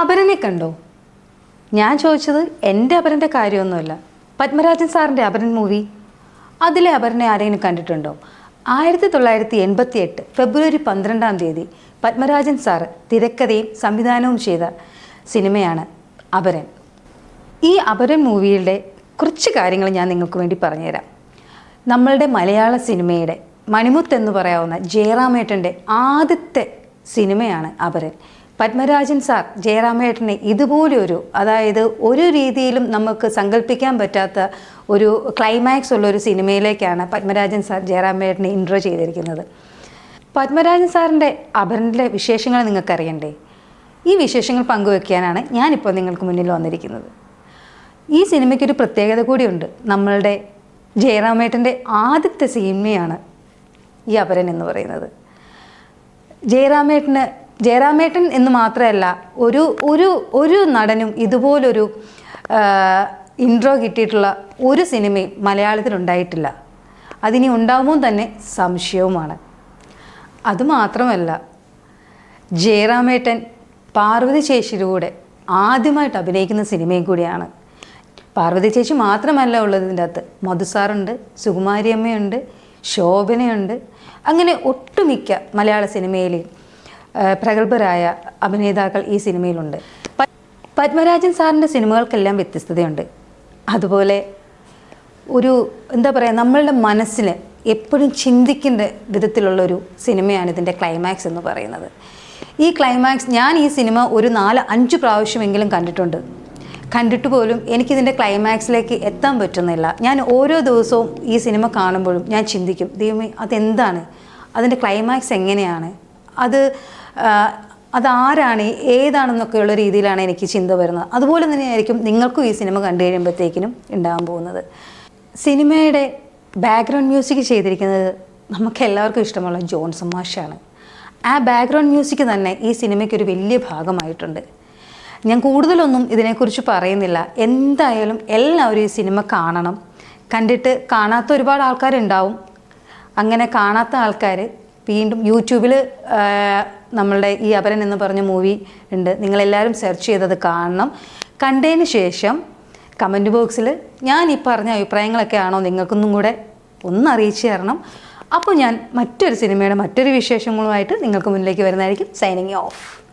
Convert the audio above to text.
അപരനെ കണ്ടോ? ഞാൻ ചോദിച്ചത് എന്റെ അപരന്റെ കാര്യമൊന്നുമല്ല. പത്മരാജൻ സാറിന്റെ അപരൻ മൂവി. അതിലെ അപരനെ ആരെങ്കിലും കണ്ടിട്ടുണ്ടോ? ആയിരത്തി തൊള്ളായിരത്തി എൺപത്തി എട്ട് ഫെബ്രുവരി പന്ത്രണ്ടാം തീയതി പത്മരാജൻ സാറ് തിരക്കഥയും സംവിധാനവും ചെയ്ത സിനിമയാണ് അപരൻ. ഈ അപരൻ മൂവിയുടെ കുറച്ച് കാര്യങ്ങൾ ഞാൻ നിങ്ങൾക്ക് വേണ്ടി പറഞ്ഞുതരാം. നമ്മളുടെ മലയാള സിനിമയുടെ മണിമുത്ത് എന്ന് പറയാവുന്ന ജയറാമേട്ടന്റെ ആദ്യത്തെ സിനിമയാണ് അപരൻ. പത്മരാജൻ സാർ ജയറാമേട്ടനെ ഇതുപോലൊരു അതായത് ഒരു രീതിയിലും നമുക്ക് സങ്കല്പിക്കാൻ പറ്റാത്ത ഒരു ക്ലൈമാക്സ് ഉള്ള ഒരു സിനിമയിലേക്കാണ് പത്മരാജൻ സാർ ജയറാമേട്ടനെ ഇൻട്രോ ചെയ്തിരിക്കുന്നത്. പത്മരാജൻ സാറിന്റെ അപരനിലെ വിശേഷങ്ങൾ നിങ്ങൾക്കറിയണ്ടേ? ഈ വിശേഷങ്ങൾ പങ്കുവെക്കാനാണ് ഞാനിപ്പോൾ നിങ്ങൾക്ക് മുന്നിൽ വന്നിരിക്കുന്നത്. ഈ സിനിമയ്ക്കൊരു പ്രത്യേകത കൂടിയുണ്ട്. നമ്മളുടെ ജയറാമേട്ടന്റെ ആദ്യത്തെ സിനിമയാണ് ഈ അപരൻ എന്ന് പറയുന്നത്. ജയറാമേട്ടന് ജയറാമേട്ടൻ എന്ന് മാത്രമല്ല ഒരു ഒരു ഒരു നടനും ഇതുപോലൊരു ഇൻട്രോ കിട്ടിയിട്ടുള്ള ഒരു സിനിമയും മലയാളത്തിൽ ഉണ്ടായിട്ടില്ല അതിനി ഉണ്ടാവുമോ തന്നെ സംശയവുമാണ്. അതുമാത്രമല്ല ജയറാമേട്ടൻ പാർവതി ചേച്ചിയിലൂടെ ആദ്യമായിട്ട് അഭിനയിക്കുന്ന സിനിമയും കൂടിയാണ്. പാർവതി ചേച്ചി മാത്രമല്ല ഉള്ളത് ഇതിന്റെ അകത്ത്. മധുസാറുണ്ട് സുകുമാരിയമ്മയുണ്ട് ശോഭനയുണ്ട്. അങ്ങനെ ഒട്ടുമിക്ക മലയാള സിനിമയിലെ ആ, പ്രഗത്ഭരായ അഭിനേതാക്കൾ ഈ സിനിമയിലുണ്ട്. പത്മരാജൻ സാറിന്റെ സിനിമകൾക്കെല്ലാം വ്യത്യസ്തതയുണ്ട്. അതുപോലെ ഒരു എന്താ പറയുക നമ്മളുടെ മനസ്സിന് എപ്പോഴും ചിന്തിക്കേണ്ട വിധത്തിലുള്ളൊരു സിനിമയാണ് ഇതിന്റെ ക്ലൈമാക്സ് എന്ന് പറയുന്നത്. ഈ ക്ലൈമാക്സ് ഞാൻ ഈ സിനിമ ഒരു നാല് അഞ്ച് പ്രാവശ്യമെങ്കിലും കണ്ടിട്ടുണ്ട്. കണ്ടിട്ട് പോലും എനിക്കിതിന്റെ ക്ലൈമാക്സിലേക്ക് എത്താൻ പറ്റുന്നില്ല. ഞാൻ ഓരോ ദിവസവും ഈ സിനിമ കാണുമ്പോഴും ഞാൻ ചിന്തിക്കും ദൈവമേ അതെന്താണ്? അതിന്റെ ക്ലൈമാക്സ് എങ്ങനെയാണ്? അത് അതാരാണ് ഏതാണെന്നൊക്കെയുള്ള രീതിയിലാണ് എനിക്ക് ചിന്ത വരുന്നത്. അതുപോലെ തന്നെയായിരിക്കും നിങ്ങൾക്കും ഈ സിനിമ കണ്ടു കഴിയുമ്പോഴത്തേക്കിനും ഉണ്ടാകാൻ പോകുന്നത്. സിനിമയുടെ ബാക്ക്ഗ്രൗണ്ട് മ്യൂസിക് ചെയ്തിരിക്കുന്നത് നമുക്ക് എല്ലാവർക്കും ഇഷ്ടമുള്ള ജോൺസൺ മാഷാണ് ആ ബാക്ക്ഗ്രൗണ്ട് മ്യൂസിക് തന്നെ ഈ സിനിമയ്ക്കൊരു വലിയ ഭാഗമായിട്ടുണ്ട്. ഞാൻ കൂടുതലൊന്നും ഇതിനെക്കുറിച്ച് പറയുന്നില്ല. എന്തായാലും എല്ലാവരും ഈ സിനിമ കാണണം. കണ്ടിട്ട് കാണാത്ത ഒരുപാട് ആൾക്കാരുണ്ടാവും. അങ്ങനെ കാണാത്ത ആൾക്കാർ വീണ്ടും യൂട്യൂബിൽ നമ്മളുടെ ഈ അപരൻ എന്ന് പറഞ്ഞ മൂവി ഉണ്ട്. നിങ്ങളെല്ലാവരും സെർച്ച് ചെയ്തത് കാണണം. കണ്ടതിന് ശേഷം കമന്റ് ബോക്സിൽ ഞാൻ ഈ പറഞ്ഞ അഭിപ്രായങ്ങളൊക്കെ ആണോ നിങ്ങൾക്കൊന്നും കൂടെ ഒന്ന് അറിയിച്ചു തരണം. അപ്പോൾ ഞാൻ മറ്റൊരു സിനിമയുടെ മറ്റൊരു വിശേഷങ്ങളുമായിട്ട് നിങ്ങൾക്ക് മുന്നിലേക്ക് വരുന്നതായിരിക്കും. Signing off